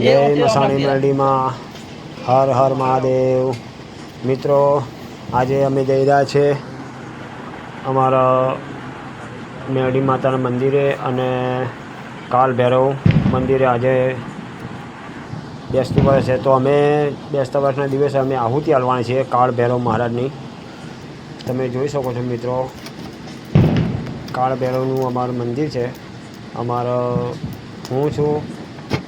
જય મસાણી મેરડીમાં હર હર મહાદેવ. મિત્રો આજે અમે જઈ રહ્યા છે અમારા મેરડી માતાના મંદિરે અને કાલ ભૈરવ મંદિરે આજે બેસતું વર્ષ છે. તો અમે બેસતા વર્ષના દિવસે અમે આહુતિ હાલવાની છે કાળ ભૈરવ મહારાજની. તમે જોઈ શકો છો મિત્રો કાળ ભૈરવનું અમારું મંદિર છે. અમારો હું છું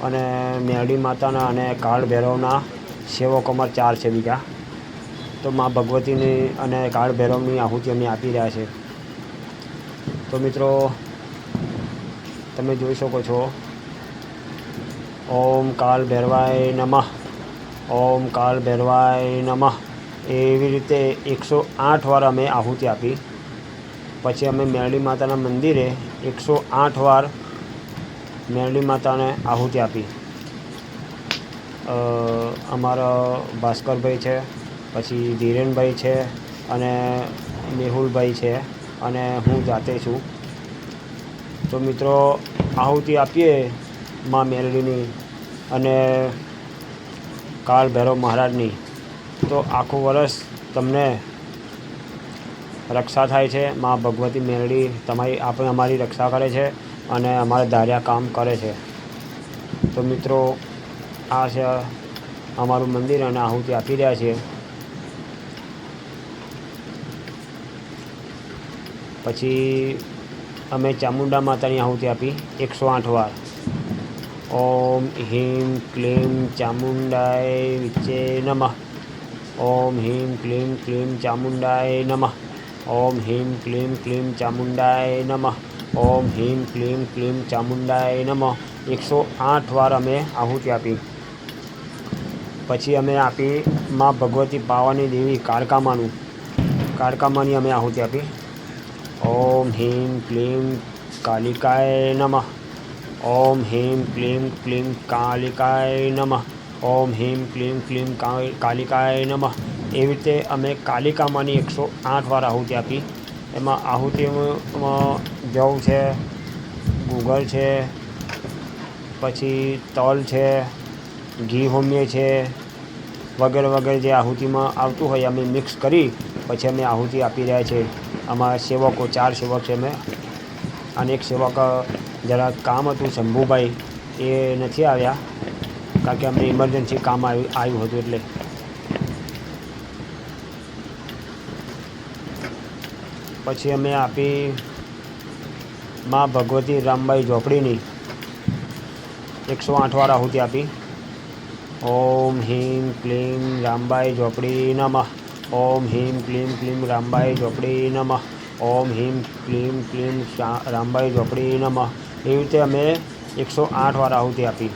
અને મેરડી માતાના અને કાળ ભૈરવના સેવક અમાર ચાર છે બીજા. તો મા ભગવતીની અને કાળ ભૈરવની આહુતિ અમે આપી રહ્યા છે. તો મિત્રો, તમે જોઈ શકો છો. ઓમ કાલ ભૈરવાય નમઃ. ઓમ કાલ ભૈરવાય નમઃ. એવી રીતે એકસો આઠ વાર અમે આહુતિ આપી. પછી અમે મેરડી માતાના મંદિરે એકસો આઠ વાર મેરડી માતાને આહુતિ આપી. અમારા ભાસ્કરભાઈ છે, પછી ધીરેનભાઈ છે અને મેહુલભાઈ છે અને હું જાતે છું. તો મિત્રો, આહુતિ આપીએ મા મેરડીની અને કાળ ભૈરવ મહારાજની. તો આખું વર્ષ તમને રક્ષા થાય છે. મા ભગવતી મેરડી તમારી, આપણે અમારી રક્ષા કરે છે. અને અમારે ધાર્યા કામ કરે છે. તો મિત્રો, આ છે અમારું મંદિર અને આહુતિ આપી રહ્યા છીએ. પછી અમે ચામુંડા માતાની આહુતિ આપી એકસો આઠ વાર. ઓમ હિમ ક્લીમ ચામુંડાય વિચે નમઃ. ઓમ હિમ ક્લીમ ક્લીમ ચામુંડાય નમઃ. ઓમ હિમ ક્લીમ ક્લીમ ચામુંડાય નમઃ. ઓમ હિમ ક્લીમ ક્લીમ ચામુંડાય નમ. એકસો આઠ વાર અમે આહુતિ આપી. પછી અમે આપી માં ભગવતી પાવાની દેવી કાળકામાનું. કાળકામાની અમે આહુતિ આપી. ઓમ હિમ ક્લીમ કાલિકાય નમઃ. ઓમ હિમ ક્લીમ ક્લીમ કાલિકાય નમ. ઓમ હિમ ક્લીમ ક્લીમ કાલિકાય નમઃ. એવી રીતે અમે કાલિકામાની એકસો આઠ વાર આહુતિ આપી. એમાં આહુતિમાં જવ છે ગુગળ છે, પછી તલ છે, ઘી હોમીએ છે, વગેરે વગેરે જે આહુતિમાં આવતું હોય અમે મિક્સ કરી, પછી અમે આહુતિ આપી રહ્યા છીએ. અમારા સેવકો, ચાર સેવક છે અમે. અને એક સેવક જરા કામ હતું, શંભુભાઈ. એ નથી આવ્યા, કારણ કે અમને ઇમરજન્સી કામ આવ્યું આવ્યું હતું એટલે. પછી અમે આપી મા ભગવતી રામબાઈ ઝોપડીની એકસો આઠ આહુતિ આપી. ઓમ હિમ ક્લીમ રામબાઈ ઝોપડી નમઃ. ઓમ હિમ ક્લીમ ક્લીમ રામબાઈ ઝોપડી નમઃ. ઓમ હિમ ક્લીમ ક્લીમ રામબાઈ ઝોપડી નમઃ. એવી રીતે અમે એકસો આઠ વાર આહુતિ આપી.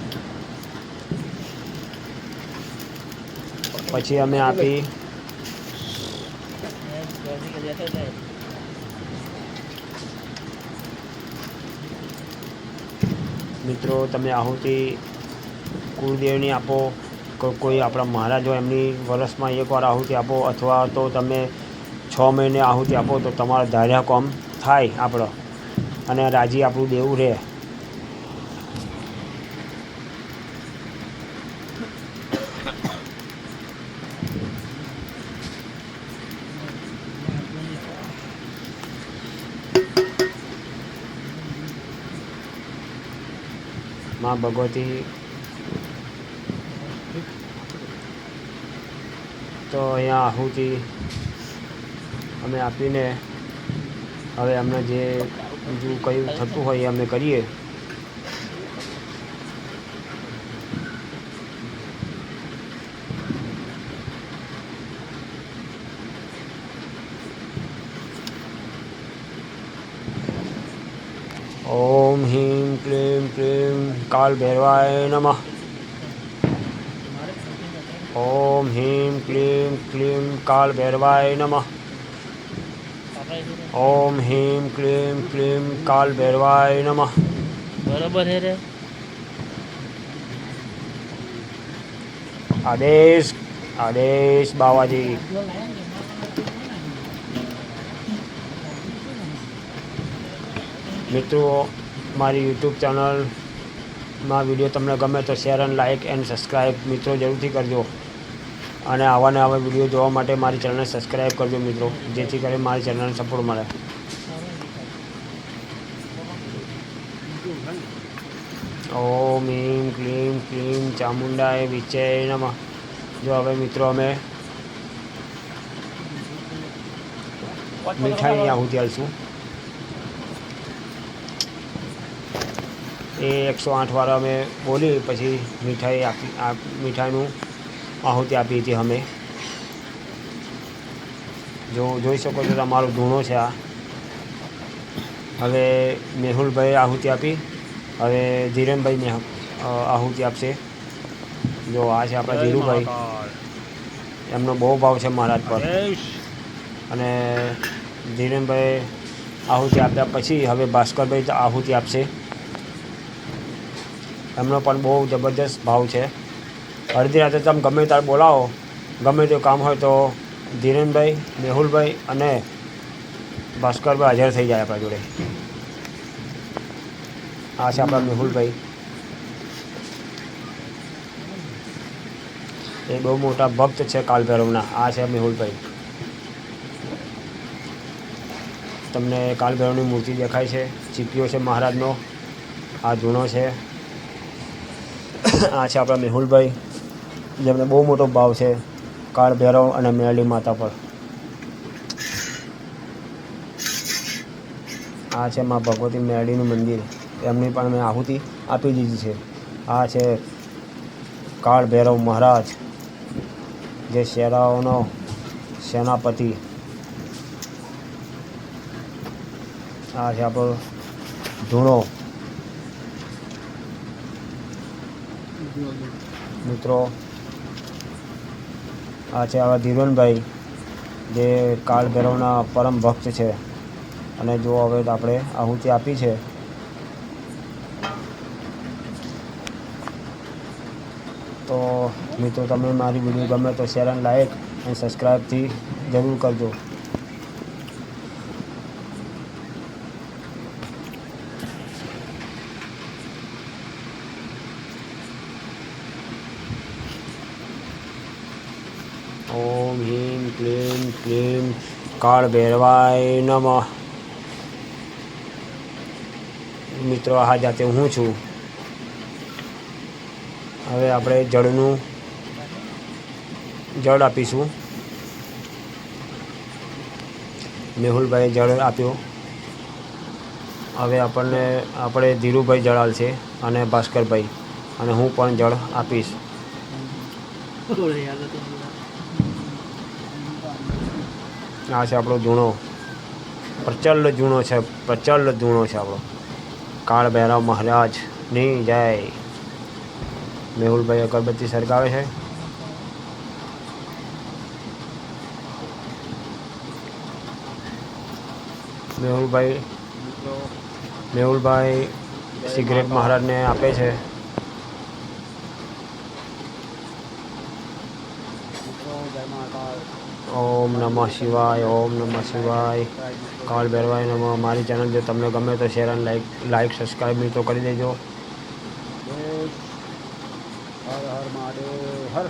પછી અમે આપી મિત્રો, તમે આહુતિ કુળદેવની આપો, કોઈ આપણા મહારાજ એમની વર્ષમાં એકવાર આહુતિ આપો, અથવા તો તમે છ મહિને આહુતિ આપો, તો તમારા ધાર્યા કોમ થાય આપણો. અને રાજી આપણું દેવું રહે. માં ભગવતી. તો અહીંયા આહુતિ અમે આપીને હવે અમને જે બીજું કયું થતું હોય એ અમે કરીએ. ઓમ હિમ ક્લીમ ક્લીમ કાલ ભૈરવાય નમઃ. ઓમ હિમ ક્લીમ ક્લીમ કાલ ભૈરવાય નમઃ. ઓમ હિમ ક્લીમ ક્લીમ કાલ ભૈરવાય નમઃ. બરોબર છે રે? આદેશ આદેશ બાવાજી. મિત્રો, મારી યુટ્યુબ ચેનલમાં વીડિયો તમને ગમે તો શેર અને લાઇક એન્ડ સબસ્ક્રાઈબ મિત્રો જરૂરથી કરજો. અને આવા ને આવા વીડિયો જોવા માટે મારી ચેનલને સબસ્ક્રાઈબ કરજો મિત્રો, જેથી કરી મારી ચેનલને સપોર્ટ મળે. ઓમ હીમ ક્લીમ ક્લીમ ચામુંડાય વિચય નમઃ. જો હવે મિત્રો અમે મીઠાઈની આહુતિ આલશું. એ એકસો આઠ વાર અમે બોલી પછી મીઠાઈ આપી આ મીઠાઈનું આહુતિ આપી હતી અમે. જો જોઈ શકો છો તમારો ધૂણો છે આ. હવે મેહુલભાઈ આહુતિ આપી હવે ધીરેનભાઈ ને આહુતિ આપશે. જો આ છે આપણા ધીરુભાઈ. એમનો બહુ ભાવ છે મહારાજ પર. અને ધીરેનભાઈ આહુતિ આપ્યા પછી હવે ભાસ્કરભાઈ આહુતિ આપશે. એમનો પણ બહુ જબરદસ્ત ભાવ છે. અડધી રાતે તમે ગમે ત્યારે બોલાવો, ગમે તે કામ હોય તો ધીરેનભાઈ, મેહુલભાઈ અને ભાસ્કરભાઈ હાજર થઈ જાય આપણા જોડે. આ છે આપણા મેહુલભાઈ. એ બહુ મોટા ભક્ત છે કાલભૈરવના. આ છે મેહુલભાઈ. તમને કાલભૈરવની મૂર્તિ દેખાય છે. ચીપીઓ છે મહારાજનો. આ જૂનો છે. આ છે આપણા મેહુલભાઈ. જેમને બહુ મોટો ભાવ છે કાળ ભૈરવ અને મેરડી માતા પર. આ છે મા ભગવતી મેરડીનું મંદિર. એમની પણ મેં આહુતિ આપી દીધી છે. આ છે કાળ ભૈરવ મહારાજ, જે શેરાઓનો સેનાપતિ. આ છે આપણો ધૂણો. મિત્રો, આ છે આવા ધીરણભાઈ જે કાળ ભૈરવના પરમ ભક્ત છે. અને જો હવે આપણે આહુતિ આપી છે. તો મિત્રો તમે મારી વીડિયો ગમે તો શેર અને લાઈક અને સબસ્ક્રાઈબથી જરૂર કરજો. ઓમ હિમ ક્લીમ ક્લીમ કાળ ભૈરવાય નમઃ મિત્રો આ જાતે હું છું? હવે આપણે જળનું જળ આપીશું. મેહુલભાઈ જળ આપ્યો. હવે આપણને, આપણે ધીરુભાઈ જળાલ છે અને ભાસ્કરભાઈ. અને હું પણ જળ આપીશ. આ છે આપણો જૂનો. પ્રચંડ જૂનો છે પ્રચંડ જૂનો છે આપણો. કાળ ભૈરવ મહારાજની જય. મેહુલભાઈ અગરબત્તી સરગાવે છે. મેહુલભાઈ મેહુલભાઈ સિગરેટ મહારાજને આપે છે. ઓમ નમઃ શિવાય, ઓમ નમઃ શિવાય. કાળ ભેરવાય નમઃ. મારી ચેનલ જો તમને ગમે તો શેર અને લાઈક લાઈક સબસ્ક્રાઈબ બી તો કરી દેજો. હર હર મહાદેવ, હર.